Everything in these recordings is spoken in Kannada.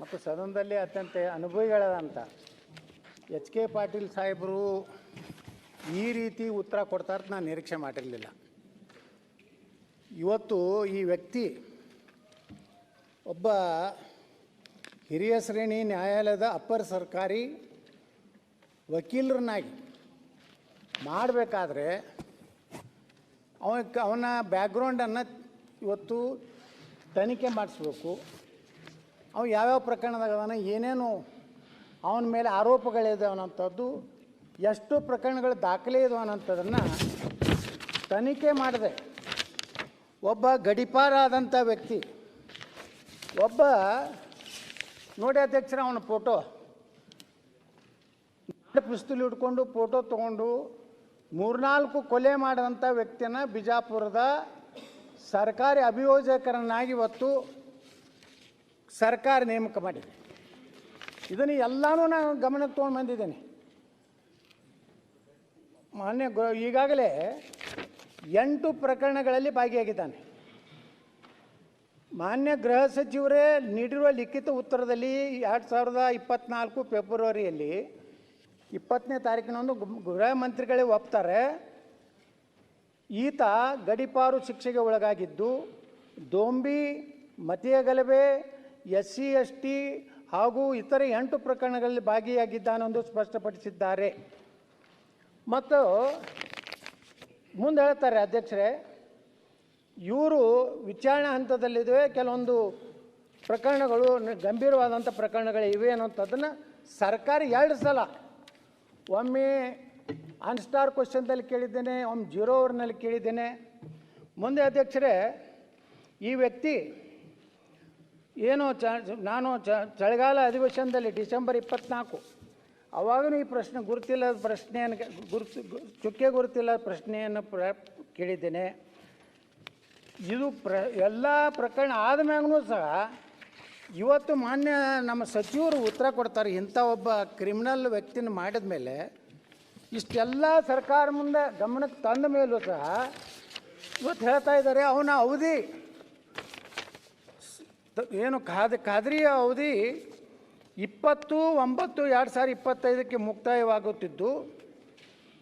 ಮತ್ತು ಸದನದಲ್ಲಿ ಅತ್ಯಂತ ಅನುಭವಿಗಳಾದಂಥ ಎಚ್ ಕೆ ಪಾಟೀಲ್ ಸಾಹೇಬರು ಈ ರೀತಿ ಉತ್ತರ ಕೊಡ್ತಾರೆ ನಾನು ನಿರೀಕ್ಷೆ ಮಾಡಿರಲಿಲ್ಲ. ಇವತ್ತು ಈ ವ್ಯಕ್ತಿ ಒಬ್ಬ ಹಿರಿಯ ಶ್ರೇಣಿ ನ್ಯಾಯಾಲಯದ ಅಪ್ಪರ್ ಸರ್ಕಾರಿ ವಕೀಲರನ್ನಾಗಿ ಮಾಡಬೇಕಾದ್ರೆ ಅವನ ಅವನ ಬ್ಯಾಕ್ಗ್ರೌಂಡನ್ನು ಇವತ್ತು ತನಿಖೆ ಮಾಡಿಸ್ಬೇಕು. ಅವ ಯಾವ್ಯಾವ ಪ್ರಕರಣದಾಗ ಅದಾನ ಏನೇನು ಅವನ ಮೇಲೆ ಆರೋಪಗಳಿದೆ ಅನ್ನೋಂಥದ್ದು, ಎಷ್ಟು ಪ್ರಕರಣಗಳು ದಾಖಲೆ ಇದಾವೆ ಅನ್ನೋಂಥದ್ದನ್ನು ತನಿಖೆ ಮಾಡಿದೆ. ಒಬ್ಬ ಗಡಿಪಾರಾದಂಥ ವ್ಯಕ್ತಿ, ಒಬ್ಬ, ನೋಡಿ ಅಧ್ಯಕ್ಷರ ಅವನ ಫೋಟೋ ಪಿಸ್ತೂಲ್ ಹಿಡ್ಕೊಂಡು ಫೋಟೋ ತೊಗೊಂಡು ಮೂರ್ನಾಲ್ಕು ಕೊಲೆ ಮಾಡಿದಂಥ ವ್ಯಕ್ತಿಯನ್ನು ಬಿಜಾಪುರದ ಸರ್ಕಾರಿ ಅಭಿಯೋಜಕರನ್ನಾಗಿ ಇವತ್ತು ಸರ್ಕಾರ ನೇಮಕ ಮಾಡಿದೆ. ಇದನ್ನು ಎಲ್ಲನೂ ನಾನು ಗಮನಕ್ಕೆ ತೊಗೊಂಡು ಬಂದಿದ್ದೇನೆ. ಮಾನ್ಯ ಗೊ, ಈಗಾಗಲೇ ಎಂಟು ಪ್ರಕರಣಗಳಲ್ಲಿ ಭಾಗಿಯಾಗಿದ್ದಾನೆ. ಮಾನ್ಯ ಗೃಹ ಸಚಿವರೇ ನೀಡಿರುವ ಲಿಖಿತ ಉತ್ತರದಲ್ಲಿ ಎರಡು ಸಾವಿರದ ಇಪ್ಪತ್ತ್ನಾಲ್ಕು ಫೆಬ್ರವರಿಯಲ್ಲಿ ಇಪ್ಪತ್ತನೇ ತಾರೀಕಿನಂದು ಗೃಹ ಮಂತ್ರಿಗಳೇ ಒಪ್ತಾರೆ. ಈತ ಗಡಿಪಾರು ಶಿಕ್ಷೆಗೆ ಒಳಗಾಗಿದ್ದು, ದೋಂಬಿ ಮತೀಯ ಗಲಭೆ ಎಸ್ ಸಿ, ಎಸ್ ಟಿ ಹಾಗೂ ಇತರೆ ಎಂಟು ಪ್ರಕರಣಗಳಲ್ಲಿ ಭಾಗಿಯಾಗಿದ್ದಾನೆಂದು ಸ್ಪಷ್ಟಪಡಿಸಿದ್ದಾರೆ. ಮತ್ತು ಮುಂದೆ ಹೇಳ್ತಾರೆ ಅಧ್ಯಕ್ಷರೇ, ಇವರು ವಿಚಾರಣಾ ಹಂತದಲ್ಲಿದೆ ಕೆಲವೊಂದು ಪ್ರಕರಣಗಳು ಗಂಭೀರವಾದಂಥ ಪ್ರಕರಣಗಳು ಇವೆ ಅನ್ನೋಂಥದ್ದನ್ನು ಸರ್ಕಾರ ಎರಡು ಸಲ ಒಮ್ಮೆ ಅನ್ಸ್ಟಾರ್ ಕ್ವಶನ್ದಲ್ಲಿ ಕೇಳಿದ್ದೇನೆ, ಒಮ್ಮೆ ಜೀರೋ ಓವರ್ನಲ್ಲಿ ಕೇಳಿದ್ದೇನೆ. ಮುಂದೆ ಅಧ್ಯಕ್ಷರೇ, ಈ ವ್ಯಕ್ತಿ ಏನು ಚ, ನಾನು ಚ, ಚಳಿಗಾಲ ಅಧಿವೇಶನದಲ್ಲಿ ಡಿಸೆಂಬರ್ ಇಪ್ಪತ್ನಾಲ್ಕು. ಆವಾಗಲೂ ಈ ಪ್ರಶ್ನೆ ಗುರುತಿಲ್ಲದ ಪ್ರಶ್ನೆಯನ್ನು ಗುರುತು, ಚುಕ್ಕೆ ಗುರುತಿಲ್ಲದ ಪ್ರಶ್ನೆಯನ್ನು ಪ್ರ, ಕೇಳಿದ್ದೇನೆ. ಇದು ಪ್ರ, ಎಲ್ಲ ಪ್ರಕರಣ ಆದಮ್ಯಾಗೂ ಸಹ ಇವತ್ತು ಮಾನ್ಯ ನಮ್ಮ ಸಚಿವರು ಉತ್ತರ ಕೊಡ್ತಾರೆ. ಇಂಥ ಒಬ್ಬ ಕ್ರಿಮಿನಲ್ ವ್ಯಕ್ತಿನ ಮಾಡಿದ ಮೇಲೆ ಇಷ್ಟೆಲ್ಲ ಸರ್ಕಾರ ಮುಂದೆ ಗಮನಕ್ಕೆ ತಂದ ಮೇಲೂ ಸಹ ಇವತ್ತು ಹೇಳ್ತಾ ಇದ್ದಾರೆ, ಅವನ ಅವಧಿ ಏನು ಖಾದ, ಖಾದ್ರಿಯ ಅವಧಿ ಇಪ್ಪತ್ತು, ಒಂಬತ್ತು, ಎರಡು ಸಾವಿರ ಇಪ್ಪತ್ತೈದಕ್ಕೆ ಮುಕ್ತಾಯವಾಗುತ್ತಿದ್ದು,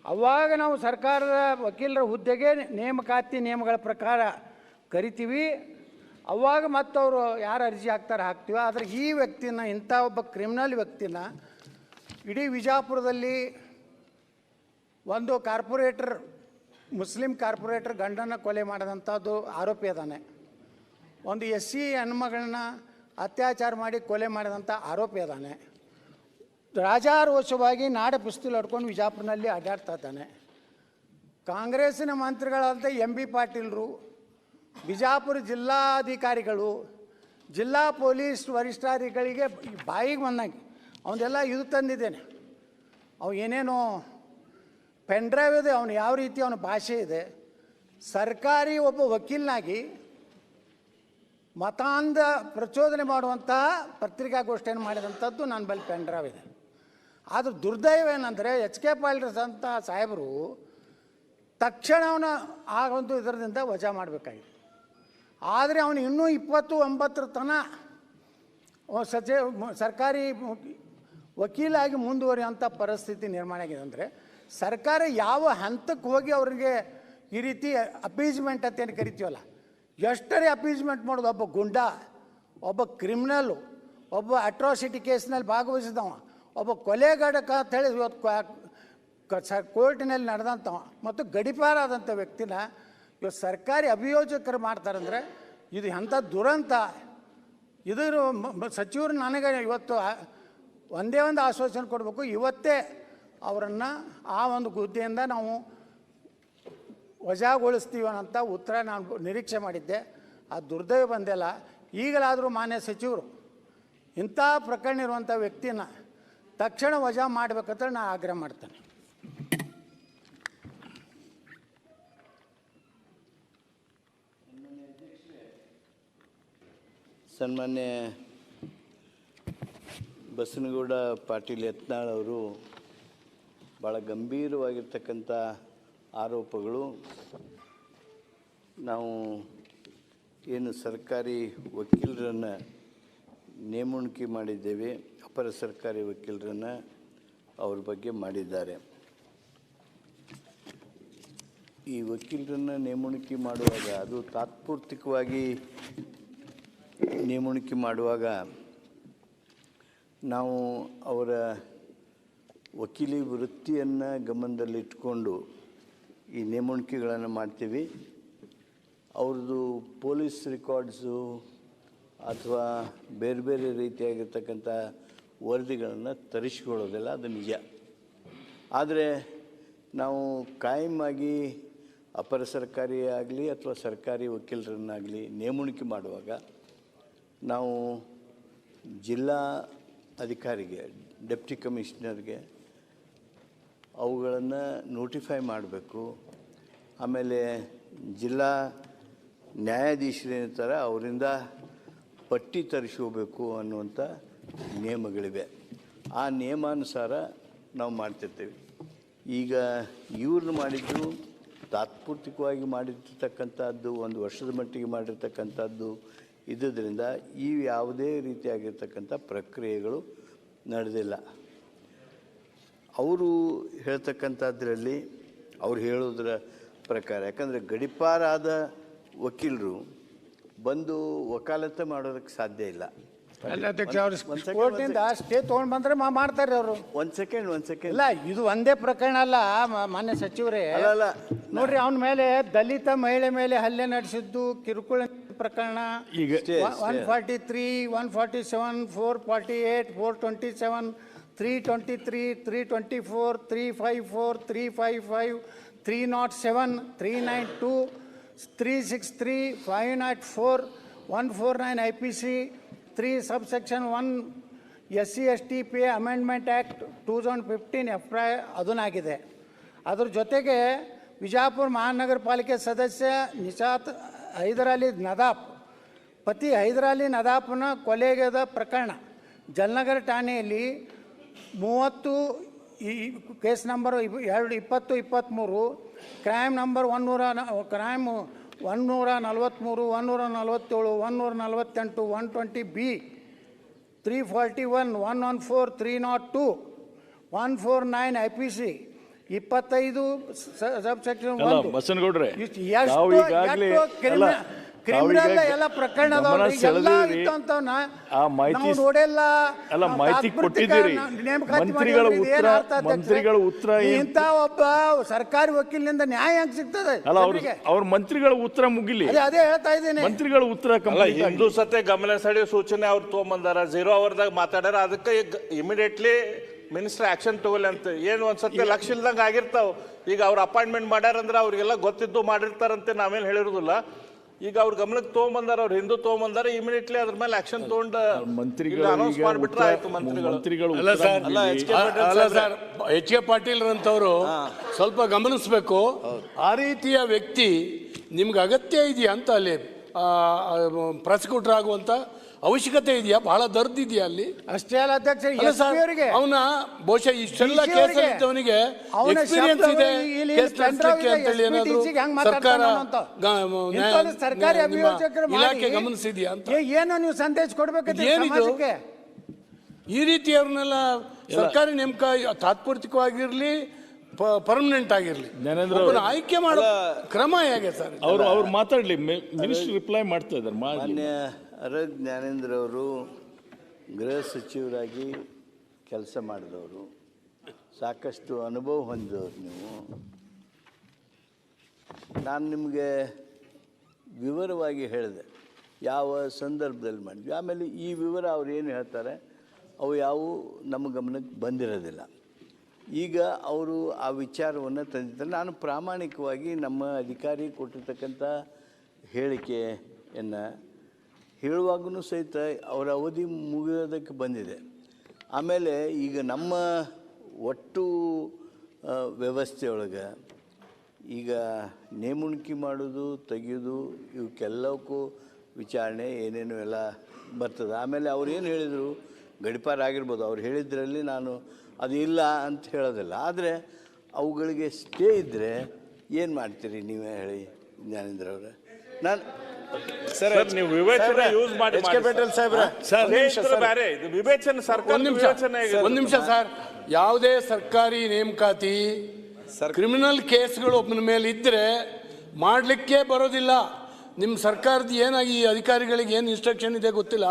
ಅವಾಗ ನಾವು ಸರ್ಕಾರದ ವಕೀಲರ ಹುದ್ದೆಗೆ ನೇಮಕಾತಿ ನಿಯಮಗಳ ಪ್ರಕಾರ ಕರಿತೀವಿ. ಅವಾಗ ಮತ್ತವರು ಯಾರು ಅರ್ಜಿ ಹಾಕ್ತಾರೆ ಹಾಕ್ತೀವಿ, ಆದರೆ ಈ ವ್ಯಕ್ತಿನ, ಇಂಥ ಒಬ್ಬ ಕ್ರಿಮಿನಲ್ ವ್ಯಕ್ತಿನ ಇಡೀ ವಿಜಾಪುರದಲ್ಲಿ ಒಂದು ಕಾರ್ಪೊರೇಟರ್, ಮುಸ್ಲಿಂ ಕಾರ್ಪೊರೇಟರ್ ಗಂಡನ ಕೊಲೆ ಮಾಡಿದಂಥದ್ದು ಆರೋಪಿ ಅದಾನೆ. ಒಂದು ಎಸ್ ಸಿ ಹೆಣ್ಮಗಳನ್ನ ಅತ್ಯಾಚಾರ ಮಾಡಿ ಕೊಲೆ ಮಾಡಿದಂಥ ಆರೋಪಿ ಅದಾನೆ. ರಾಜಾರೋಷವಾಗಿ ನಾಡ ಪಿಸ್ತೂಲ್ ಹಡ್ಕೊಂಡು ವಿಜಾಪುರನಲ್ಲಿ ಅಡ್ಡಾಡ್ತಾ ಇದ್ದಾನೆ. ಕಾಂಗ್ರೆಸ್ಸಿನ ಮಂತ್ರಿಗಳಾದ ಎಂ ಬಿ ಪಾಟೀಲ್ರು, ಬಿಜಾಪುರ ಜಿಲ್ಲಾಧಿಕಾರಿಗಳು, ಜಿಲ್ಲಾ ಪೊಲೀಸ್ ವರಿಷ್ಠಾಧಿಕಾರಿಗಳಿಗೆ ಬಾಯಿಗೆ ಬಂದಂಗೆ ಅವನ್ನೆಲ್ಲ ಇದು ತಂದಿದ್ದೇನೆ. ಅವು ಏನೇನೋ ಪೆನ್ ಡ್ರೈವ್ ಇದೆ, ಅವನು ಯಾವ ರೀತಿ ಅವನ ಭಾಷೆ ಇದೆ, ಸರ್ಕಾರಿ ಒಬ್ಬ ವಕೀಲನಾಗಿ ಮತಾಂಧ ಪ್ರಚೋದನೆ ಮಾಡುವಂಥ ಪತ್ರಿಕಾಗೋಷ್ಠಿಯನ್ನು ಮಾಡಿದಂಥದ್ದು ನನ್ನ ಬಳಿ ಪೆನ್ ಡ್ರೈವ್ ಇದೆ. ಆದ್ರೆ ದುರ್ದೈವ ಏನಂದರೆ ಎಚ್ ಕೆ ಪಾಲ್ರಸ್ ಅಂತ ಸಾಹೇಬರು ತಕ್ಷಣ ಆ ಒಂದು ಇದರದಿಂದ ವಜಾ ಮಾಡಬೇಕಾಗಿತ್ತು. ಆದರೆ ಅವನು ಇನ್ನೂ ಇಪ್ಪತ್ತು ಒಂಬತ್ತರ ತನ ಸಚಿವ ಸರ್ಕಾರಿ ವಕೀಲಾಗಿ ಮುಂದುವರಿಯುವಂಥ ಪರಿಸ್ಥಿತಿ ನಿರ್ಮಾಣ ಆಗಿದೆ. ಅಂದರೆ ಸರ್ಕಾರ ಯಾವ ಹಂತಕ್ಕೆ ಹೋಗಿ ಅವರಿಗೆ ಈ ರೀತಿ ಅಪೀಸ್ಮೆಂಟ್ ಅಂತ ಏನು ಕರಿತೀವಲ್ಲ ಎಷ್ಟರೇ ಅಪೀಸ್ಮೆಂಟ್ ಮಾಡೋದು? ಒಬ್ಬ ಗುಂಡ, ಒಬ್ಬ ಕ್ರಿಮಿನಲ್ಲು ಒಬ್ಬ ಅಟ್ರಾಸಿಟಿ ಕೇಸ್ನಲ್ಲಿ ಭಾಗವಹಿಸಿದವ. ಒಬ್ಬ ಕೊಲೆಗಡಕ ಅಂತೇಳಿ ಇವತ್ತು ಕೋರ್ಟಿನಲ್ಲಿ ನಡೆದಂಥವ. ಮತ್ತು ಗಡಿಪಾರಾದಂಥ ವ್ಯಕ್ತಿನ ಇವತ್ತು ಸರ್ಕಾರಿ ಅಭಿಯೋಜಕರು ಮಾಡ್ತಾರಂದರೆ ಇದು ಎಂಥ ದುರಂತ. ಇದರ ಸಚಿವರು ನನಗೆ ಇವತ್ತು ಒಂದೇ ಒಂದು ಆಶ್ವಾಸನೆ ಕೊಡಬೇಕು. ಇವತ್ತೇ ಅವರನ್ನು ಆ ಒಂದು ಹುದ್ದೆಯಿಂದ ನಾವು ವಜಾಗೊಳಿಸ್ತೀವಿ ಅನ್ನೋಂಥ ಉತ್ತರ ನಾನು ನಿರೀಕ್ಷೆ ಮಾಡಿದ್ದೆ. ಆ ದುರ್ದೈವ ಬಂದಿಲ್ಲ ಈಗಲಾದರೂ ಮಾನ್ಯ ಸಚಿವರು, ಇಂಥ ಪ್ರಕರಣ ಇರುವಂಥ ವ್ಯಕ್ತಿನ ತಕ್ಷಣ ವಜಾ ಮಾಡಬೇಕಂತ ನಾನು ಆಗ್ರಹ ಮಾಡ್ತೇನೆ. ಸನ್ಮಾನ್ಯ ಬಸನಗೌಡ ಪಾಟೀಲ್ ಯತ್ನಾಳ್ ಅವರು ಭಾಳ ಗಂಭೀರವಾಗಿರ್ತಕ್ಕಂಥ ಆರೋಪಗಳು. ನಾವು ಏನು ಸರ್ಕಾರಿ ವಕೀಲರನ್ನು ನೇಮಣಿಕೆ ಮಾಡಿದ್ದೇವೆ, ಅಪರ ಸರ್ಕಾರಿ ವಕೀಲರನ್ನು ಅವ್ರ ಬಗ್ಗೆ ಮಾಡಿದ್ದಾರೆ. ಈ ವಕೀಲರನ್ನು ನೇಮಣಿಕೆ ಮಾಡುವಾಗ, ಅದು ತಾತ್ಪೂರ್ತಿಕವಾಗಿ ನೇಮಣಿಕೆ ಮಾಡುವಾಗ ನಾವು ಅವರ ವಕೀಲಿ ವೃತ್ತಿಯನ್ನು ಗಮನದಲ್ಲಿಟ್ಕೊಂಡು ಈ ನೇಮಣಿಕೆಗಳನ್ನು ಮಾಡ್ತೀವಿ. ಅವ್ರದ್ದು ಪೊಲೀಸ್ ರೆಕಾರ್ಡ್ಸು ಅಥವಾ ಬೇರೆ ಬೇರೆ ರೀತಿಯಾಗಿರ್ತಕ್ಕಂಥ ವರದಿಗಳನ್ನು ತರಿಸ್ಕೊಳ್ಳೋದಿಲ್ಲ ಅದು ನಿಜ. ಆದರೆ ನಾವು ಕಾಯಮಾಗಿ ಅಪರ ಸರ್ಕಾರಿ ಆಗಲಿ ಅಥವಾ ಸರ್ಕಾರಿ ವಕೀಲರನ್ನಾಗಲಿ ನೇಮಣಿಕೆ ಮಾಡುವಾಗ ನಾವು ಜಿಲ್ಲಾ ಅಧಿಕಾರಿಗೆ, ಡೆಪ್ಟಿ ಕಮಿಷನರ್ಗೆ ಅವುಗಳನ್ನು ನೋಟಿಫೈ ಮಾಡಬೇಕು. ಆಮೇಲೆ ಜಿಲ್ಲಾ ನ್ಯಾಯಾಧೀಶರೇನಿರ್ತಾರೆ ಅವರಿಂದ ಪಟ್ಟಿ ತರಿಸ್ಕೋಬೇಕು ಅನ್ನುವಂಥ ನಿಯಮಗಳಿವೆ. ಆ ನಿಯಮಾನುಸಾರ ನಾವು ಮಾಡ್ತಿರ್ತೀವಿ. ಈಗ ಇವ್ರನ್ನ ಮಾಡಿದ್ದು ತಾತ್ಪೂರ್ತಿಕವಾಗಿ ಮಾಡಿರ್ತಕ್ಕಂಥದ್ದು, ಒಂದು ವರ್ಷದ ಮಟ್ಟಿಗೆ ಮಾಡಿರ್ತಕ್ಕಂಥದ್ದು, ಇದ್ದುದರಿಂದ ಈ ಯಾವುದೇ ರೀತಿಯಾಗಿರ್ತಕ್ಕಂಥ ಪ್ರಕ್ರಿಯೆಗಳು ನಡೆದಿಲ್ಲ. ಅವರು ಹೇಳ್ತಕ್ಕಂಥದ್ರಲ್ಲಿ ಅವ್ರು ಹೇಳೋದ್ರ ಪ್ರಕಾರ. ಯಾಕಂದರೆ ಗಡಿಪಾರಾದ ವಕೀಲರು ಬಂದು ವಕಾಲತ್ತು ಮಾಡೋದಕ್ಕೆ ಸಾಧ್ಯ ಇಲ್ಲ. ಅಲ್ಲ ಅಧ್ಯಕ್ಷ ಅವ್ರು ಒಂದ್ second, ಕೋರ್ಟಿಂದ ಸ್ಟೇ ತೊಗೊಂಡು ಬಂದ್ರೆ ಮಾ ಮಾಡ್ತಾರೆ ಅವರು. ಒಂದು ಸೆಕೆಂಡ್ ಒಂದು ಸೆಕೆಂಡ್. ಇಲ್ಲ ಇದು ಒಂದೇ ಪ್ರಕರಣ ಅಲ್ಲ ಮ- ಮಾನ್ಯ ಸಚಿವರೇ. ಅಲ್ಲ ಅಲ್ಲ. ನೋಡ್ರಿ ಅವನ ಮೇಲೆ ದಲಿತ ಮಹಿಳೆ ಮೇಲೆ ಹಲ್ಲೆ ನಡೆಸಿದ್ದು ಕಿರುಕುಳ ಪ್ರಕರಣ. ಈಗ one stay. Forty three one forty seven four forty eight four twenty seven three twenty three three twenty four three five four three five five three naught seven three nine two three six three five naught four one four nine I P C three sub section one S C S T P amendment act two thousand fifteen F I ಅದನ್ನಾಗಿದೆ. ಅದ್ರ ಜೊತೆಗೆ ವಿಜಾಪುರ ಮಹಾನಗರ ಪಾಲಿಕೆ ಸದಸ್ಯ ನಿಶಾತ್ ಹೈದರಾಲಿ ನದಾಫ್ ಪತಿ ಹೈದರಾಲಿ ನದಾಫ್ನ ಕೊಲೆಗದ ಪ್ರಕರಣ ಜಲ್ನಗರ ಠಾಣೆಯಲ್ಲಿ ಮೂವತ್ತು ಈ ಕೇಸ್ ನಂಬರ್ ಎರಡು ಇಪ್ಪತ್ತು ಇಪ್ಪತ್ತ್ಮೂರು ಕ್ರೈಮ್ ನಂಬರ್ ಒನ್ನೂರ ಕ್ರೈಮ್ ಒನ್ನೂರ ನಲ್ವತ್ತ್ಮೂರು ಒನ್ನೂರ ನಲ್ವತ್ತೇಳು ಒನ್ನೂರ ನಲ್ವತ್ತೆಂಟು one twenty B three forty one one one four three naught two one four nine I P C ಇಪ್ಪತ್ತೈದು ಸಬ್ ಸೆಕ್ಷನ್ ಕ್ರಿಮಿನಲ್ ಎಲ್ಲ ಪ್ರಕರಣ ಅದಾವ್ರಿ, ಎಲ್ಲ ಆ ಮಾಹಿತಿ ನಾವು ನೋಡಿಲ್ಲ. ಅಲ್ಲ, ಮಾಹಿತಿ ತಾತ್ಪೂರ್ತಿಕ ಕೊಟ್ಟಿದ್ದೀರಿ. ಮಂತ್ರಿಗಳ ಉತ್ತರ- ಇಂತ ಮಂತ್ರಿಗಳ ಉತ್ತರ ಏನ್- ಒಬ್ಬ ಸರ್ಕಾರಿ ವಕೀಲನಿಂದ ನ್ಯಾಯ ಹೆಂಗ್ ಸಿಗ್ತದೆ ಅಲ್ಲ ಅವ್ರ ಅವ್ರ ಮಂತ್ರಿಗಳ ಉತ್ತರ ಮುಗಿಲಿ. ಅದೇ ಅದೇ ಹೇಳ್ತಾ ಇದ್ದೀನಿ. ಮಂತ್ರಿಗಳ ಉತ್ತರ. ಹಿಂದೂ ಸತೆ ಗಮನ ಸೆಳೆಯೋ ಸೂಚನೆ ಅವ್ರು ತಗೊಂಬಂದಾರ. ಝೀರೋ ಅವರ್ದಾಗ ಮಾತಾಡ್ಯಾರ. ಅದಕ್ಕೆ ಈಗ ಇಮಿಡಿಯೇಟ್ಲಿ ಮಿನಿಸ್ಟರ್ ಆಕ್ಷನ್ ತಗೊಳ್ಳಿ ಅಂತ. ಏನು ಒಂದ್ಸತಿ ಲಕ್ಷ ಇಲ್ದಂಗೆ ಆಗಿರ್ತಾವ. ಈಗ ಅವ್ರ ಅಪಾಯಿಂಟ್ಮೆಂಟ್ ಮಾಡ್ಯಾರಂದ್ರೆ ಅವ್ರಿಗೆಲ್ಲ ಗೊತ್ತಿದ್ದು ಮಾಡಿರ್ತಾರಂತೆ ನಾವೇನು ಹೇಳಿರೋದಿಲ್ಲ. ಈಗ ಅವ್ರ ಗಮನಕ್ಕೆ ತೊಗೊಂಬಂದಾರ ಅವ್ರು ಹಿಂದೂ ತೊಗೊಂಬಂದಾರ ಇಮಿಡಿಯೇಟ್ಲಿ ಅದ್ರ ಮೇಲೆ ಆಕ್ಷನ್ ತಗೊಂಡ ಮಂತ್ರಿಗಳು ಅನೌನ್ಸ್ ಮಾಡ್ಬಿಟ್ರೆ ಆಯ್ತು ಮಂತ್ರಿಗಳು. ಅಲ್ಲ ಸರ್ ಅಲ್ಲ, ಎಚ್ ಕೆ ಪಾಟೀಲ್ ಅಲ್ಲ ಸರ್. ಎಚ್ ಕೆ ಪಾಟೀಲ್ ರಂತವರು ಸ್ವಲ್ಪ ಗಮನಿಸಬೇಕು. ಆ ರೀತಿಯ ವ್ಯಕ್ತಿ ನಿಮ್ಗೆ ಅಗತ್ಯ ಇದೆಯಾ ಅಂತ ಅಲ್ಲಿ ಪ್ರಾಸಿಕ್ಯೂಟರ್ ಆಗುವಂತ ಅವಶ್ಯಕತೆ ಇದೆಯಾ? ಬಹಳ ದರ್ದಿದೆಯಾ ಅಲ್ಲಿ? ಅಷ್ಟೇ ಅಲ್ಲ ಅಧ್ಯಕ್ಷ ಅವರಿಗೆ. ಅವನ ಬಹುಶಃ ಇಷ್ಟೆಲ್ಲ DC ಅವ್ರಿಗೆ ಕೇಸಲ್ಲಿ ಇದ್ದವನಿಗೆ ಅವನ ಎಕ್ಸ್ಪೀರಿಯನ್ಸ್ ಇದೆ. ಇಲ್ಲಿ ಕೇಸ್ ನಡೆಸಲಿಕ್ಕೆ ಅಂತೇಳಿ ಏನಾದ್ರು ಸರ್ಕಾರ ಸರ್ಕಾರಿ ಇಲಾಖೆ ಗಮನಿಸಿದ್ಯಾ ಅಂತ? ಏನು ನೀವು ಸಂದೇಶ ಕೊಡ್ಬೇಕು ಏನಿದು? ಈ ಈ ರೀತಿಯವ್ರನ್ನೆಲ್ಲ ಸರ್ಕಾರಿ ನೇಮಕ ತಾತ್ಪೂರ್ತಿಕವಾಗಿರ್ಲಿ ಪರ್ಮನೆಂಟ್ ಆಗಿರ್ಲಿ. ಆಯ್ಕೆ ಮಾಡೋ ಕ್ರಮ ಹೇಗೆ ಸರ್? ಅವ್ರು ಅವ್ರು ಮಾತಾಡ್ಲಿ. ಮಿನಿಸ್ಟರ್ ರಿಪ್ಲೈ ಮಾಡ್ತಾ ಇದ್ದಾರೆ ಅರಗ್ ಜ್ಞಾನೇಂದ್ರವರು ಗೃಹ ಸಚಿವರಾಗಿ ಕೆಲಸ ಮಾಡಿದವರು. ಸಾಕಷ್ಟು ಅನುಭವ ಹೊಂದಿದವರು ನೀವು. ನಾನು ನಿಮಗೆ ವಿವರವಾಗಿ ಹೇಳಿದೆ. ಯಾವ ಸಂದರ್ಭದಲ್ಲಿ ಮಾಡಿದ್ವಿ. ಆಮೇಲೆ ಈ ವಿವರ ಅವ್ರು ಏನು ಹೇಳ್ತಾರೆ? ಅವು ಯಾವು ನಮ್ಮ ಗಮನಕ್ಕೆ ಬಂದಿರೋದಿಲ್ಲ. ಈಗ ಅವರು ಆ ವಿಚಾರವನ್ನು ತಂದಿದ್ದಾರೆ. ನಾನು ಪ್ರಾಮಾಣಿಕವಾಗಿ ನಮ್ಮ ಅಧಿಕಾರಿ ಕೊಟ್ಟಿರ್ತಕ್ಕಂಥ ಹೇಳಿಕೆಯನ್ನು ಹೇಳುವಾಗೂ ಸಹಿತ ಅವರ ಅವಧಿ ಮುಗಿಯೋದಕ್ಕೆ ಬಂದಿದೆ. ಆಮೇಲೆ ಈಗ ನಮ್ಮ ಒಟ್ಟು ವ್ಯವಸ್ಥೆಯೊಳಗೆ ಈಗ ನೇಮುಣಿಕೆ ಮಾಡೋದು, ತೆಗೆಯೋದು, ಇವಕ್ಕೆಲ್ಲಕ್ಕೂ ವಿಚಾರಣೆ ಏನೇನು ಎಲ್ಲ ಬರ್ತದೆ. ಆಮೇಲೆ ಅವ್ರು ಏನು ಹೇಳಿದರು? ಗಡಿಪಾರ ಆಗಿರ್ಬೋದು, ಅವ್ರು ಹೇಳಿದ್ರಲ್ಲಿ ನಾನು ಅದು ಇಲ್ಲ ಅಂತ ಹೇಳೋದಿಲ್ಲ. ಆದರೆ ಅವುಗಳಿಗೆ ಸ್ಟೇ ಇದ್ದರೆ ಏನು ಮಾಡ್ತೀರಿ ನೀವೇ ಹೇಳಿ ಜ್ಞಾನೇಂದ್ರ ಅವರೇ? ನಾನು ಸರ್ ನೀವು ವಿವೇಚನೆ ಯೂಸ್ ಮಾಡಿ ಎಚ್ ಕೆ ಪಾಟೀಲ್ ಸಾಹೇಬ್ರ ಸರ್, ಸ್ನೇಹಿತರು ಬೇರೆ ಇದು ವಿವೇಚನೆ ಸರ್ಕಾರ ಒಂದ್ ನಿಮಿಷ ವಿವೇಚನೆ. ಒಂದ್ ನಿಮಿಷ ಸರ್. ಯಾವುದೇ ಸರ್ಕಾರಿ ನೇಮಕಾತಿ ಕ್ರಿಮಿನಲ್ ಕೇಸ್ಗಳು ಒಬ್ಬನ ಮೇಲೆ ಇದ್ರೆ ಮಾಡಲಿಕ್ಕೆ ಬರೋದಿಲ್ಲ. ನಿಮ್ಮ ಸರ್ಕಾರದ ಏನಾಗಿ ಈ ಅಧಿಕಾರಿಗಳಿಗೆ ಏನು ಇನ್ಸ್ಟ್ರಕ್ಷನ್ ಇದೆ ಗೊತ್ತಿಲ್ಲ.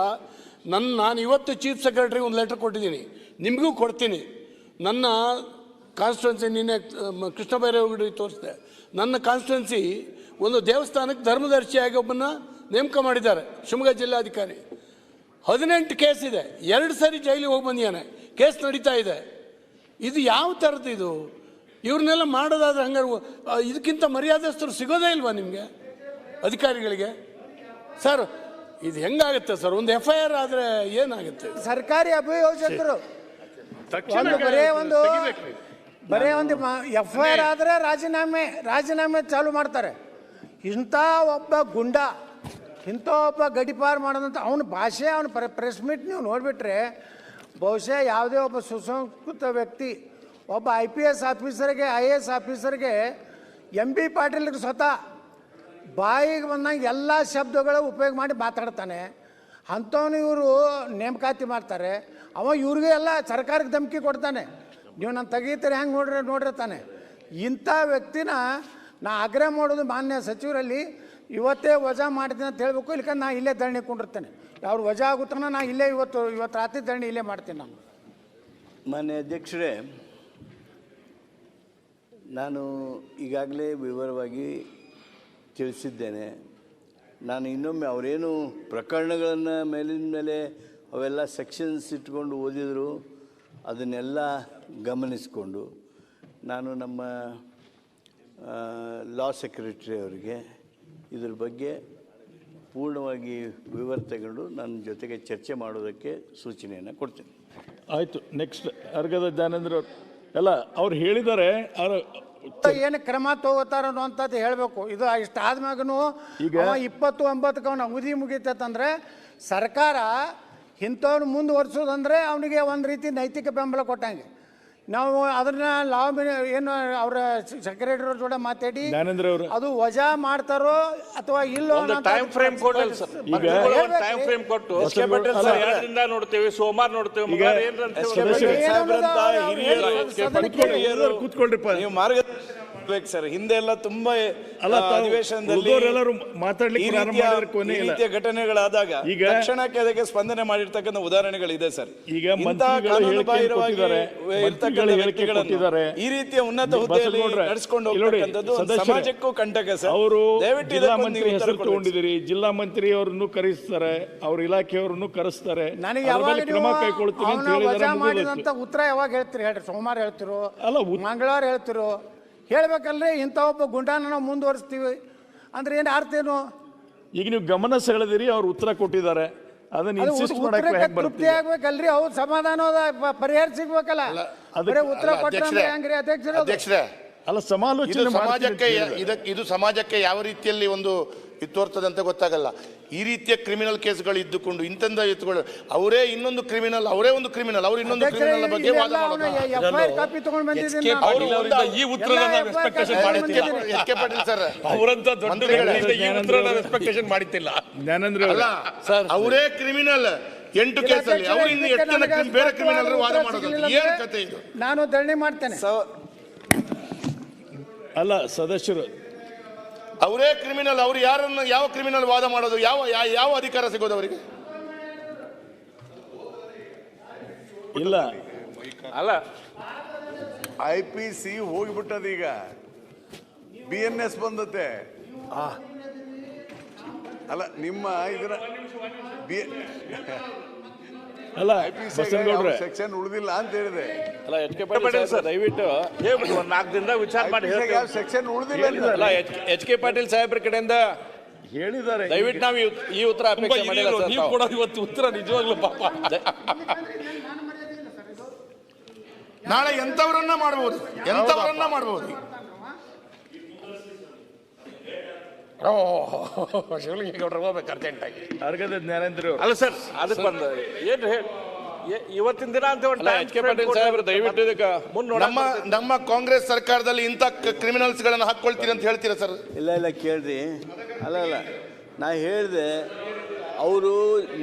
ನನ್ನ ನಾನು ಇವತ್ತು ಚೀಫ್ ಸೆಕ್ರೆಟರಿ ಒಂದು ಲೆಟರ್ ಕೊಟ್ಟಿದ್ದೀನಿ. ನಿಮಗೂ ಕೊಡ್ತೀನಿ. ನನ್ನ ಕಾನ್ಸ್ಟಿಟ್ಯುನ್ಸಿ ನಿನ್ನೆ ಕೃಷ್ಣ ಬೈರೇಗೌಡರಿಗೆ ತೋರಿಸಿದೆ. ನನ್ನ ಕಾನ್ಸ್ಟಿಟ್ಯುನ್ಸಿ ಒಂದು ದೇವಸ್ಥಾನಕ್ಕೆ ಧರ್ಮದರ್ಶಿಯಾಗಿ ಒಬ್ಬನ ನೇಮಕ ಮಾಡಿದ್ದಾರೆ ಶಿವಮೊಗ್ಗ ಜಿಲ್ಲಾಧಿಕಾರಿ. ಹದಿನೆಂಟು ಕೇಸ್ ಇದೆ. ಎರಡು ಸರಿ ಜೈಲಿಗೆ ಹೋಗಿ ಬಂದಿಯಾನೆ ಕೇಸ್ ನಡೀತಾ ಇದೆ. ಇದು ಯಾವ ಥರದ್ದು ಇದು? ಇವ್ರನ್ನೆಲ್ಲ ಮಾಡೋದಾದ್ರೆ ಹಂಗಾರೆ ಇದಕ್ಕಿಂತ ಮರ್ಯಾದಸ್ಥರು ಸಿಗೋದೇ ಇಲ್ವಾ ನಿಮಗೆ ಅಧಿಕಾರಿಗಳಿಗೆ? ಸರ್ ಇದು ಹೆಂಗಾಗುತ್ತೆ ಸರ್? ಒಂದು ಎಫ್ ಐ ಆರ್ ಆದರೆ ಏನಾಗುತ್ತೆ? ಸರ್ಕಾರಿ ಅಭಿಯೋಜಕರು. ಬರೇ ಒಂದು ಬರೇ ಒಂದು ಎಫ್ ಐ ಆರ್ ಆದರೆ ರಾಜೀನಾಮೆ ರಾಜೀನಾಮೆ ಚಾಲು ಮಾಡ್ತಾರೆ. ಇಂಥ ಒಬ್ಬ ಗುಂಡ ಇಂಥ ಒಬ್ಬ ಗಡಿಪಾರು ಮಾಡೋದಂತ ಅವನ ಭಾಷೆ, ಅವನ ಪ್ರೆಸ್ ಮೀಟ್ ನೀವು ನೋಡಿಬಿಟ್ರೆ, ಬಹುಶಃ ಯಾವುದೇ ಒಬ್ಬ ಸುಸಂಸ್ಕೃತ ವ್ಯಕ್ತಿ, ಒಬ್ಬ ಐ ಪಿ ಎಸ್ ಆಫೀಸರ್ಗೆ ಐ ಎ ಎಸ್ ಆಫೀಸರ್ಗೆ ಎಂ ಬಿ ಪಾಟೀಲ್ಗೆ ಸ್ವತಃ ಬಾಯಿಗೆ ಬಂದಂಗೆ ಎಲ್ಲ ಶಬ್ದಗಳು ಉಪಯೋಗ ಮಾಡಿ ಮಾತಾಡ್ತಾನೆ. ಅಂಥವನು ಇವರು ನೇಮಕಾತಿ ಮಾಡ್ತಾರೆ. ಅವ ಇವ್ರಿಗೆ ಎಲ್ಲ ಸರ್ಕಾರಕ್ಕೆ ಧಮಕಿ ಕೊಡ್ತಾನೆ. ನೀವು ನಾನು ತೆಗೀತಾರೆ, ಹೆಂಗೆ ನೋಡ್ರಿ ನೋಡಿರ್ತಾನೆ ಇಂಥ ವ್ಯಕ್ತಿನ ನಾ ಆಗ್ರಹ ಮಾಡೋದು ಮಾನ್ಯ ಸಚಿವರಲ್ಲಿ, ಇವತ್ತೇ ವಜಾ ಮಾಡಿದ್ದೀನಿ ಅಂತ ಹೇಳಬೇಕು ಇಲ್ಲಿಕ ನಾ ಇಲ್ಲೇ ಧರಣಿ ಕೊಂಡಿರ್ತೇನೆ. ಅವ್ರು ವಜಾ ಆಗುತ್ತಾನ ನಾ ಇಲ್ಲೇ ಇವತ್ತು ಇವತ್ತು ರಾತ್ರಿ ಧರಣಿ ಇಲ್ಲೇ ಮಾಡ್ತೀನಿ ನಾನು. ಮಾನ್ಯ ಅಧ್ಯಕ್ಷರೇ, ನಾನು ಈಗಾಗಲೇ ವಿವರವಾಗಿ ತಿಳಿಸಿದ್ದೇನೆ. ನಾನು ಇನ್ನೊಮ್ಮೆ ಅವರೇನು ಪ್ರಕರಣಗಳನ್ನು ಮೇಲಿನ ಮೇಲೆ ಅವೆಲ್ಲ ಸೆಕ್ಷನ್ಸ್ ಇಟ್ಕೊಂಡು ಓದಿದರು, ಅದನ್ನೆಲ್ಲ ಗಮನಿಸಿಕೊಂಡು, ನಾನು ನಮ್ಮ ಲಾ ಸೆಕ್ರೆಟರಿ ಅವರಿಗೆ ಇದ್ರ ಬಗ್ಗೆ ಪೂರ್ಣವಾಗಿ ವಿವರ ತಗೊಂಡು ನನ್ನ ಜೊತೆಗೆ ಚರ್ಚೆ ಮಾಡೋದಕ್ಕೆ ಸೂಚನೆಯನ್ನು ಕೊಡ್ತೀನಿ. ಆಯಿತು ನೆಕ್ಸ್ಟ್ ಅರ್ಗದ ಜ್ಞಾನೇಂದ್ರ ಅವ್ರು. ಅಲ್ಲ ಅವ್ರು ಹೇಳಿದ್ದಾರೆ ಅವ್ರು ಏನು ಕ್ರಮ ತಗೋತಾರ ಅಂತ ಹೇಳಬೇಕು. ಇದು ಇಷ್ಟ ಆದ್ಮ್ಯಾಗೂ ಈಗ- ಇಪ್ಪತ್ತು ಒಂಬತ್ತಕ್ಕೆ ಅವನ ಅವಧಿ ಮುಗಿತಂದ್ರೆ ಸರ್ಕಾರ ಇಂಥವ್ನು ಮುಂದುವರ್ಸೋದಂದ್ರೆ ಅವನಿಗೆ ಒಂದು ರೀತಿ ನೈತಿಕ ಬೆಂಬಲ ಕೊಟ್ಟಂಗೆ. ನಾವು ಅದನ್ನ ಲಾ ಏನು ಅವರ ಸೆಕ್ರೆಟರಿ ಅವ್ರ ಜೋಡ ಮಾತಾಡಿ ಜ್ಞಾನೇಂದ್ರ ಅವರು. ಅದು ವಜಾ ಮಾಡ್ತಾರೋ ಅಥವಾ ಇಲ್ಲೋ ಒಂದು ಟೈಮ್ ಫ್ರೇಮ್ ಕೊಡಲ್ಲ ಸರ್. ಈಗ- ಒಂದು ಟೈಮ್ ಫ್ರೇಮ್ ಕೊಟ್ಟು ಸರ್, ಎರಡರಿಂದ ನೋಡ್ತೇವೆ? ಸೋಮವಾರ ನೋಡ್ತೇವೆ ಈಗ ಮಂಗಳವಾರ ಏನ್ರ ಅಂತ ಹೇಳಿ. ಸದಸ್ಯರು- ಏನು ಅನ್ನೋದು ಸಾಹೇಬ್ರಂತ ಅವ್ರು ಹಿರಿಯರು, ಹೇಳೋದು ಕೆ. ಸದನಕ್ಕೆ ಕೂತ್ಕೊಳ್ಳಿ, ಕೂತ್ಕೊಳ್ರಿಪ್ಪ ನೀವು ಮಾರ್ಗದರ್ಶನ ಮಾಡ್ಬೇಕು ಸರ್ ಹಿಂದೆ ಎಲ್ಲ ತುಂಬಾ ಅಲ್ಲ, ಆ, ತಾವು ಅಧಿವೇಶನದಲ್ಲಿ ಉಳಿದವರೆಲ್ಲರೂ ಮಾತಾಡ್ಲಿಕ್ಕೆ ಈ ಪ್ರಾರಂಭ ರೀತಿಯ- ಮಾಡಿದ್ರೆ ಕೊನೆ ಈ ಇಲ್ಲ. ರೀತಿಯ ಘಟನೆಗಳಾದಾಗ ಈಗ- ಕ್ಷಣಕ್ಕೆ ಅದಕ್ಕೆ ಸ್ಪಂದನೆ ಮಾಡಿರ್ತಕ್ಕಂಥ ಉದಾಹರಣೆಗಳಿದೆ ಸರ್ ಈಗ ಇಂಥ ಮಂತ್ರಿಗಳು ಕಾನೂನು ಹೇಳಿಕೆ ಬಾಹಿರವಾಗಿ ಕೊಟ್ಟಿದ್ದಾರೆ. ಇರ್ತಕ್ಕಂಥ ಮಂತ್ರಿಗಳು ಹೇಳಿಕೆ ವ್ಯಕ್ತಿಗಳನ್ನು ಕೊಟ್ಟಿದ್ದಾರೆ. ಈ ರೀತಿಯ ಉನ್ನತ ಹುದ್ದೆಯಲ್ಲಿ ನಡೆಸಿಕೊಂಡು ನಡೆಸ್ಕೊಂಡು ಇಲ್ಲಿ ನೋಡಿ, ಹೋಗ್ತಕ್ಕಂಥದ್ದು ಒಂದು ಸದಸ್ಯರೇ, ಸಮಾಜಕ್ಕೂ ಕಂಟಕ ಸರ್ ಅವರು ದಯವಿಟ್ಟು ಜಿಲ್ಲಾ ಇದಕ್ಕೊಂದು ಮಂತ್ರಿ ನೀವು ಉತ್ತರ ಹೆಸರು ತಗೊಂಡಿದಿರಿ ತಗೊಂಡಿದ್ದೀರಿ ಜಿಲ್ಲಾ ಮಂತ್ರಿ ಅವರನ್ನು ಕರೆಸ್ತಾರೆ ಅವ್ರ ಇಲಾಖೆಯವರನ್ನು ಕರೆಸ್ತಾರೆ ನನಗೆ ಅದ್ರ ಯಾವಾಗ ಮೇಲೆ ನೀವು ಕ್ರಮ ಕೈಗೊಳ್ತೀನಿ ಅಂತ ಅವನ ಹೇಳಿದ್ದಾರೆ ಮುಗಿದೋಯ್ತು. ಮಾಡಿದಂಥ ಉತ್ತರ ಯಾವಾಗ ಹೇಳ್ತೀರಿ ಹೇಳ್ರಿ ಸೋಮವಾರ ಹೇಳ್ತಿರೋ ಅಲ್ಲ, ಉತ್- ಮಂಗಳವಾರ ಹೇಳ್ತಿರೋ ಹೇಳ್ಬೇಕಲ್ರಿ ಇಂಥ ಒಬ್ಬ ಗುಂಡಾನ ನಾವು ಮುಂದುವರಿಸ್ತೀವಿ. ಅಂದ್ರೆ ಏನು ಅರ್ಥ ಏನು? ಈಗ ನೀವು ಗಮನ ಸೆಳೆದಿರಿ ಅವ್ರು ಉತ್ತರ ಕೊಟ್ಟಿದ್ದಾರೆ. ಅದನ್ನ ಅದು ಇನ್ಸಿಸ್ಟ್ ಮಾಡಕ್ಕೆ ಹೇಗೆ ತೃಪ್ತಿ ಬರುತ್ತೆ ಆಗ್ಬೇಕಲ್ರಿ ಹೌದು ಸಮಾಧಾನದ ಪ- ಪರಿಹಾರ ಸಿಗ್ಬೇಕಲ್ಲ ಅದಕ್ಕೆ- ಬರೀ ಉತ್ತರ ಅಲ್ಲ, ಕೊಟ್ಟರೆ ಅಧ್ಯಕ್ಷರೇ, ಹೆಂಗ್ರಿ? ಅಧ್ಯಕ್ಷರು ಅಧ್ಯಕ್ಷರೇ ಅಲ್ಲ ಇದು ಸಮಾಲೋಚನೆ ಸಮಾಜಕ್ಕೆ. ಇದಕ್ಕೆ ಇದು ಸಮಾಜಕ್ಕೆ ಯಾವ ರೀತಿಯಲ್ಲಿ ಒಂದು ಇದು ತೋರ್ತದೆ ಅಂತ ಗೊತ್ತಾಗಲ್ಲ. ಈ ರೀತಿಯ ಕ್ರಿಮಿನಲ್ ಕೇಸ್ಗಳು ಇದ್ದುಕೊಂಡು ಇಂತಂದ ಎತ್ತುಗಳು ಅವರೇ ಇನ್ನೊಂದು ಕ್ರಿಮಿನಲ್ ಅವರೇ ಒಂದು ಕ್ರಿಮಿನಲ್ ಅವ್ರು ಇನ್ನೊಂದು ಕ್ರಿಮಿನಲ್ ಬಗ್ಗೆ ವಾದ ಮಾಡೋದು. ಎಫ್ ಕಾಪಿ ತಗೊಂಡು ಬಂದಿದ್ದೀನಿ ನಾನು. ಅವರಿಂದ ಈ ಉತ್ತರ ನಾವು ಮಾಡಿದ್ದಿಲ್ಲ. H Patil sir. ಅವರಂತ ದೊಡ್ಡ ವ್ಯಕ್ತಿಯಿಂದ ಈ ಉತ್ತರ ನಾವು ಎಕ್ಸ್ಪೆಕ್ಟೇಷನ್ ಮಾಡಿದ್ದಿಲ್ಲ ಜ್ಞಾನೇಂದ್ರ ಸರ್. ಅವರೇ, ಕ್ರಿಮಿನಲ್ ಎಂಟು ಕೇಸಲ್ಲಿ ಅವರು ಇನ್ನು ಎಷ್ಟು ಜನ ಬೇರೆ ಕ್ರಿಮಿನಲ್ ವಾದ ಮಾಡೋದು? ಏನು ಕತೆ ಇದು? ನಾನು ಧರಣಿ ಮಾಡ್ತೇನೆ. ಅಲ್ಲ ಸದಸ್ಯರು ಅವರೇ ಕ್ರಿಮಿನಲ್ ಅವ್ರು ಯಾರನ್ನ ಯಾವ ಕ್ರಿಮಿನಲ್ ವಾದ ಮಾಡೋದು ಯಾವ ಯಾವ ಅಧಿಕಾರ ಸಿಗೋದು ಅವರಿಗೆ? ಇಲ್ಲ. ಅಲ್ಲ. ಐ ಪಿ ಸಿ ಹೋಗಿಬಿಟ್ಟದ ಈಗ. ಬಿ ಎನ್ ಎಸ್ ಬಂದತೆ ಅಲ್ಲ ನಿಮ್ಮ ಇದರ ಬಿ ಅಲ್ಲ ಐ ಪಿ ಬಸನಗೌಡ್ರೆ ಸೆಕ್ಷನ್ ಉಳಿದಿಲ್ಲ ಅಂತ ಹೇಳಿದೆ. ಅಲ್ಲ ಎಚ್ ಕೆ ಪಾಟೀಲ್ ಸರ್ ದಯವಿಟ್ಟು ಹೇಳ್ಬಿಟ್ಟು ಒಂದು ನಾಲ್ಕು ದಿನದಾಗ ವಿಚಾರ ಮಾಡಿ ಯಾವ ಸೆಕ್ಷನ್ ಉಳಿದಿಲ್ಲ ಅಂತ. ಅಲ್ಲ ಎಚ್ ಕೆ ಪಾಟೀಲ್ ಸಾಹೇಬ್ರ ಕಡೆಯಿಂದ ಹೇಳಿದ್ದಾರೆ. ದಯವಿಟ್ಟು ನಾವು ಈ- ಉತ್ತರ ಅಪೇಕ್ಷೆ ಮಾಡಿಲ್ಲ ಸರ್ ನೀವು ಕೂಡ ಇವತ್ತು ಉತ್ತರ ನಿಜವಾಗ್ಲೂ ಪಾಪ. ನಾಳೆ ಎಂತವರನ್ನ ಮಾಡಬಹುದು ಎಂತವರನ್ನ ಮಾಡಬಹುದು ಶಿವಲಿಂಗೇಗೌಡರು ಹೋಗ್ಬೇಕು ಅರ್ಜೆಂಟಾಗಿ ಅರ್ಗದ ಜ್ಞಾನೇಂದ್ರ ಅವರು. ಅಲ್ಲ ಸರ್ ಅದಕ್ಕೆ ಬಂದ ಏನು ಹೇಳಿ? ಇವತ್ತಿನ ದಿನ ಅಂತ ಒಂದು ಅಲ್ಲ ಕೆ ಪಾಟೀಲ್ ಸಾಹೇಬ್ರು ದಯವಿಟ್ಟು ಇದಕ್ಕೆ ಮುಂದೆ ನಮ್ಮ ನಮ್ಮ ಕಾಂಗ್ರೆಸ್ ಸರ್ಕಾರದಲ್ಲಿ ಇಂಥ ಕ್ರಿಮಿನಲ್ಸ್ ಗಳನ್ನ ಹಾಕೊಳ್ತೀರಿ ಅಂತ ಹೇಳ್ತೀರಾ ಸರ್? ಇಲ್ಲ ಇಲ್ಲ ಕೇಳ್ರಿ. ಅಲ್ಲ ಅಲ್ಲ. ನಾ ಹೇಳಿದೆ ಅವರು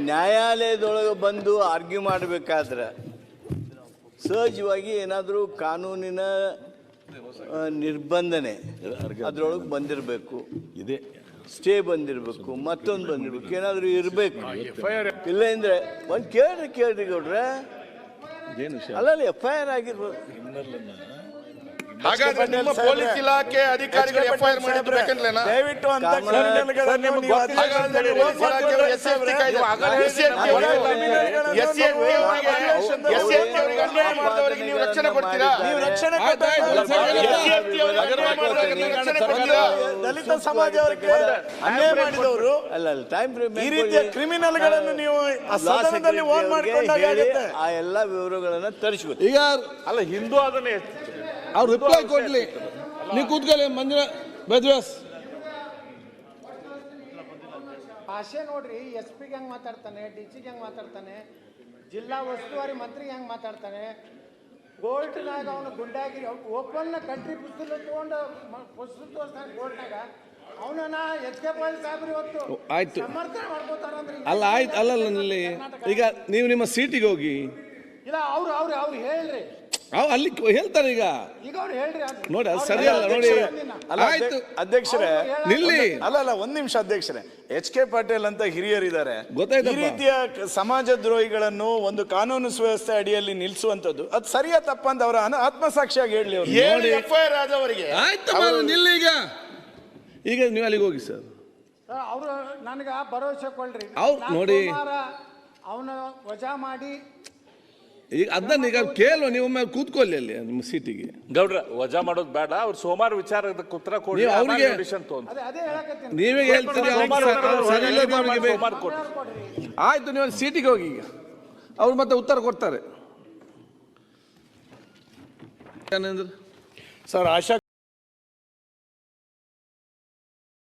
ನ್ಯಾಯಾಲಯದೊಳಗೆ ಬಂದು ಆರ್ಗ್ಯೂ ಮಾಡಬೇಕಾದ್ರೆ ಸಹಜವಾಗಿ ಏನಾದರೂ ಕಾನೂನಿನ ಆ, ನಿರ್ಬಂಧನೆ ಅದರೊಳಗೆ ಬಂದಿರಬೇಕು. ಇದೆ. ಸ್ಟೇ ಬಂದಿರಬೇಕು ಮತ್ತೊಂದು ಬಂದಿರಬೇಕು ಏನಾದರೂ ಇರಬೇಕು. ಇಲ್ಲ ಅಂದರೆ ಒಂದು ಕೇಳ್ರಿ ಕೇಳ್ರಿ ಗೌಡ್ರೆ. ಅಲ್ಲಲ್ಲ ಎಫ್ ಐ ಆರ್ ಆಗಿರ್ಬೋದು. ಹಾಗಾದ್ರೆ ನಿಮ್ಮ ಪೊಲೀಸ್ ಇಲಾಖೆ ಅಧಿಕಾರಿಗಳು ಎಫ್ಐಆರ್ ಐ ಆರ್ ಮಾಡಿರ್ಬೇಕಂದ್ಲೇನಾ ದಯವಿಟ್ಟು ಅಂತ ಇಲಾಖೆಯವರು SC ಕಾಯ್ದೆ. ನೀವು ಅವರಿಗೆ ರಕ್ಷಣೆ ಕೊಡ್ತೀರಾ? ನೀವು ರಕ್ಷಣೆ ದಲಿತ ಸಮಾಜವರಿಗೆ ಅನ್ಯಾಯ ಮಾಡಿದವರು ಟೈಮ್ ಫ್ರೇಮ್ ಈ ರೀತಿಯ ಕ್ರಿಮಿನಲ್ಗಳನ್ನು ನೀವು ಆ ಸದನದಲ್ಲಿ ಓನ್ ಮಾಡ್ಕೊಂಡಾಗ ಆ ಎಲ್ಲ ವಿವರಗಳನ್ನ ತರಿಸಬೇಕು ಈಗ ಅಲ್ಲ ಹಿಂದೂ ಅದನ್ನೇ ಅವ್ರು ರಿಪ್ಲೈ ಕೊಡ್ಲಿ. ನೀವು ಕೂತ್ಕೊಳ್ಳಿ ಮಂಜುನಾ ಬದ್ವಾಸ್ ಭಾಷೆ ನೋಡ್ರಿ ಎಸ್ ಪಿಗೆ ಹೆಂಗ್ ಮಾತಾಡ್ತಾನೆ ಡಿ ಸಿಗೆ ಹೆಂಗೆ ಮಾತಾಡ್ತಾನೆ ಜಿಲ್ಲಾ ಉಸ್ತುವಾರಿ ಮಂತ್ರಿ ಹೆಂಗ್ ಮಾತಾಡ್ತಾನೆ ಕೋರ್ಟ್ನಾಗ ಅವನು ಗುಂಡಾಗಿ ಓಪನ್ನ ಕಂಟ್ರಿ ಪುಸ್ತಕ ತೊಗೊಂಡು ಪುಸ್ತಕ ತೋರಿಸ್ತಾನೆ ಕೋರ್ಟ್ನಾಗ ಆಯ್ತು. ಅಲ್ಲ ಆಯ್ತು. ಅಲ್ಲಲ್ಲ ಈಗ ನೀವು ನಿಮ್ಮ ಸೀಟಿಗೆ ಹೋಗಿ. ಇಲ್ಲ ಅವ್ರು ಅವ್ರು ಅವ್ರು ಹೇಳ್ರಿ. ಅವ್ ಅಲ್ಲಿ ಹೇಳ್ತಾರೆ ಈಗ. ನೋಡಿ ಅದು ಸರಿಯಲ್ಲ ನೋಡಿ. ಆಯ್ತು. ಅಧ್ಯ- ಅಧ್ಯಕ್ಷರೇ ನಿಲ್ಲಿ. ಅಲ್ಲ ಅಲ್ಲ ಒಂದ್ ನಿಮಿಷ ಅಧ್ಯಕ್ಷರೇ. ಎಚ್ ಕೆ ಪಾಟೀಲ್ ಅಂತ ಹಿರಿಯರಿದ್ದಾರೆ. ಈ ರೀತಿಯ ಸಮಾಜ ದ್ರೋಹಿಗಳನ್ನು ಒಂದು ಕಾನೂನು ಸುವ್ಯವಸ್ಥೆ ಅಡಿಯಲ್ಲಿ ನಿಲ್ಲಿಸುವಂತದ್ದು ಅದು ಸರಿಯಾ ತಪ್ಪ ಅಂತ ಅವರ ಅನ- ಆತ್ಮಸಾಕ್ಷಿಯಾಗಿ ಹೇಳಿ ಅವರು. ಆದವರಿಗೆ. ಆಯ್ತು ನಿಲ್ಲಿ ಈಗ. ಈಗ ನೀವು ಅಲ್ಲಿಗೆ ಹೋಗಿ ಸರ್. ಅವರು ನನಗೆ ಭರವಸೆ ಕೊಡ್ರಿ. ಅವ್ರು ನೋಡಿ. ಅವನ ವಜಾ ಮಾಡಿ ಈಗ ಅದನ್ನ ಈಗ ಕೇಳುವ ನೀವು ಒಮ್ಮೆ ಕೂತ್ಕೊಳ್ಳಿ ಅಲ್ಲಿ ನಿಮ್ಮ ಸೀಟಿಗೆ. ಗೌಡ್ರ ವಜಾ ಮಾಡೋದು ಬೇಡ ಅವ್ರು ಸೋಮವಾರ ವಿಚಾರದ ಉತ್ತರ ಕೊಡಿ ನೀವು ಅವ್ರಿಗೆ- ಡಿಸಿಷನ್ ತಗೊಂಡು. ಅದೇ ಅದೇ ಹೇಳಕತ್ತೀನಿ. ನೀವೇ ಹೇಳ್ತೀರಿ ಅವ್ರು ಸರಿ ಇಲ್ಲದೆ ಅವ್ರಿಗೆ ಬೇಕು. ಸೋಮವಾರ ಕೊಡ್ರಿ. ಆಯ್ತು ನೀವು ಅಲ್ಲಿ ಸೀಟಿಗೆ ಹೋಗಿ ಈಗ. ಅವ್ರು ಮತ್ತೆ ಉತ್ತರ ಕೊಡ್ತಾರೆ. ಏನಂದ್ರೆ ಸರ್ ಆಶಾ